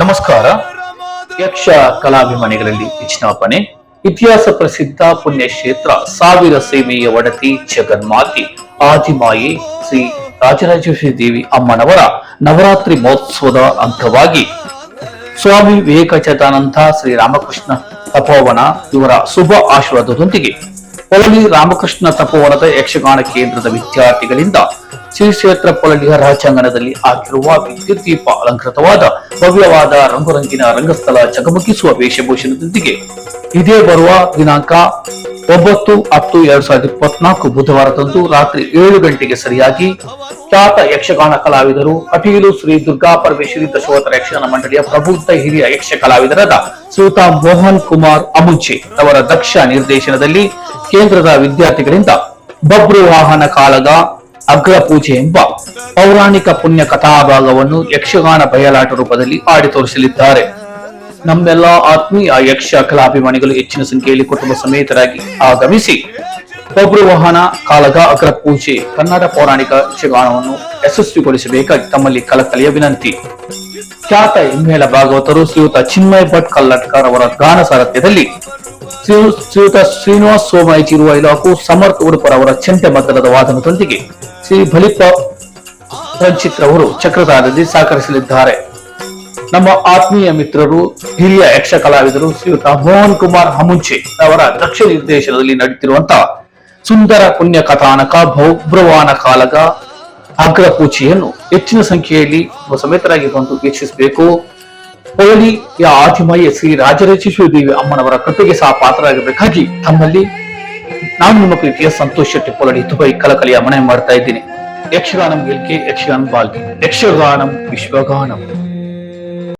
ನಮಸ್ಕಾರ. ಯಕ್ಷ ಕಲಾಭಿಮಾನಿಗಳಲ್ಲಿ ವಿಜ್ಞಾಪನೆ, ಇತಿಹಾಸ ಪ್ರಸಿದ್ಧ ಪುಣ್ಯಕ್ಷೇತ್ರ, ಸಾವಿರ ಸೇವೆಯ ಒಡತಿ ಜಗನ್ಮಾತೆ, ಆದಿಮಾಯಿ ಶ್ರೀ ರಾಜರಾಜೇಶ್ವರಿ ದೇವಿ ಅಮ್ಮನವರ ನವರಾತ್ರಿ ಮಹೋತ್ಸವದ ಅಂಗವಾಗಿ ಸ್ವಾಮಿ ವಿವೇಕಚೇತಾನಂದ ಶ್ರೀ ರಾಮಕೃಷ್ಣ ತಪೋವನ ಇವರ ಶುಭ ಆಶೀರ್ವಾದದೊಂದಿಗೆ ಪೊಳಲಿ ರಾಮಕೃಷ್ಣ ತಪೋವನದ ಯಕ್ಷಗಾನ ಕೇಂದ್ರದ ವಿದ್ಯಾರ್ಥಿಗಳಿಂದ ಶ್ರೀ ಕ್ಷೇತ್ರ ಪೊಳಲಿಯ ರಾಜಾಂಗಣದಲ್ಲಿ ಆಗಿರುವ ವಿದ್ಯುತ್ ದೀಪ ಅಲಂಕೃತವಾದ ಭವ್ಯವಾದ ರಂಗುರಂಗಿನ ರಂಗಸ್ಥಳ ಚಕಮಕಿಸುವ ವೇಷಭೂಷಣದೊಂದಿಗೆ ಇದೇ ಬರುವ ದಿನಾಂಕ ಒಂಬತ್ತು ಹತ್ತು ಎರಡ್ ಸಾವಿರದ ಇಪ್ಪತ್ನಾಲ್ಕು ಬುಧವಾರದಂದು ರಾತ್ರಿ ಏಳು ಗಂಟೆಗೆ ಸರಿಯಾಗಿ ಖ್ಯಾತ ಯಕ್ಷಗಾನ ಕಲಾವಿದರು ಅಟೀಲು ಶ್ರೀ ದುರ್ಗಾ ಪರಮೇಶ್ವರಿ ದಶೋತ್ತರ ಯಕ್ಷಗಾನ ಮಂಡಳಿಯ ಪ್ರಬುದ್ಧ ಹಿರಿಯ ಯಕ್ಷ ಕಲಾವಿದರಾದ ಶ್ರೀಯುತ ಮೋಹನ್ ಕುಮಾರ್ ಅಮುಂಚೆ ಅವರ ದಕ್ಷ ನಿರ್ದೇಶನದಲ್ಲಿ ಕೇಂದ್ರದ ವಿದ್ಯಾರ್ಥಿಗಳಿಂದ ಬಬ್ರು ವಾಹನ ಕಾಳಗ ಅಗ್ರ ಪೂಜೆ ಎಂಬ ಪೌರಾಣಿಕ ಪುಣ್ಯ ಕಥಾಭಾಗವನ್ನು ಯಕ್ಷಗಾನ ಬಯಲಾಟ ರೂಪದಲ್ಲಿ ಆಡಿ ತೋರಿಸಲಿದ್ದಾರೆ. ನಮ್ಮೆಲ್ಲ ಆತ್ಮೀಯ ಯಕ್ಷ ಕಲಾಭಿಮಾನಿಗಳು ಹೆಚ್ಚಿನ ಸಂಖ್ಯೆಯಲ್ಲಿ ಕುಟುಂಬ ಸಮೇತರಾಗಿ ಆಗಮಿಸಿ ಒಬ್ರು ವಾಹನ ಕಾಲದ ಅಗ್ರ ಪೂಜೆ, ಕನ್ನಡ ಪೌರಾಣಿಕ ಯಕ್ಷಗಾನವನ್ನು ಯಶಸ್ವಿಗೊಳಿಸಬೇಕಾಗಿ ತಮ್ಮಲ್ಲಿ ಕಲಕಲೆಯ ವಿನಂತಿ. ಖ್ಯಾತ ಹಿಮ್ಮೇಳ ಭಾಗವತರು ಶ್ರೀಯುತ ಚಿನ್ಮಯ ಭಟ್ ಕಲ್ಲಟ್ಕರ್ ಅವರ ಗಾನ ಸಾರಥ್ಯದಲ್ಲಿ ಶ್ರೀ- ಶ್ರೀಯುತ ಶ್ರೀನಿವಾಸ್ ಸೋಮಾಯಿ ಚಿರುವ ಇಲಾಖು ಸಮರ್ಥ ಉಡುಪರ್ ಅವರ ಚೆಂಟೆ ಮದ್ದಲದ ವಾದನದೊಂದಿಗೆ ಶ್ರೀ ಬಲಿಪ ರಂಜಿತ್ ಅವರು ಚಕ್ರಧಾರದಲ್ಲಿ ಸಹಕರಿಸಲಿದ್ದಾರೆ. ನಮ್ಮ ಆತ್ಮೀಯ ಮಿತ್ರರು, ಹಿರಿಯ ಯಕ್ಷ ಕಲಾವಿದರು ಶ್ರೀಯುತ ಮೋಹನ್ ಕುಮಾರ್ ಹಮುಂಚೆ ಅವರ ದಕ್ಷ ನಿರ್ದೇಶನದಲ್ಲಿ ನಡೆಯುತ್ತಿರುವಂತಹ ಸುಂದರ ಪುಣ್ಯ ಕಥಾನಕ ಭೌಬ್ರವಾನ ಕಾಲಗ ಅಗ್ರ ಪೂಜೆಯನ್ನು ಹೆಚ್ಚಿನ ಸಂಖ್ಯೆಯಲ್ಲಿ ಸಮೇತರಾಗಿ ಬಂದು ವೀಕ್ಷಿಸಬೇಕು. ಹೋಳಿಯ ಆದಿಮಯ ಶ್ರೀ ರಾಜರಚಿಸುವ ದೇವಿ ಅಮ್ಮನವರ ಕೃಪೆಗೆ ಸಹ ಪಾತ್ರರಾಗಬೇಕಾಗಿ ತಮ್ಮಲ್ಲಿ ನಾನು ನಿಮ್ಮ ಪ್ರೀತಿಯ ಸಂತೋಷ ಶೆಟ್ಟಿ ದುಬೈ ಕಲಕಲಿಯ ಮನೆ ಮಾಡ್ತಾ ಇದ್ದೀನಿ. ಯಕ್ಷಗಾನಂ ಗೆಲ್ಕೆ, ಯಕ್ಷಗಾನ ಬಾಲ್ಕೆ, ಯಕ್ಷಗಾನಂ ವಿಶ್ವಗಾನಂ.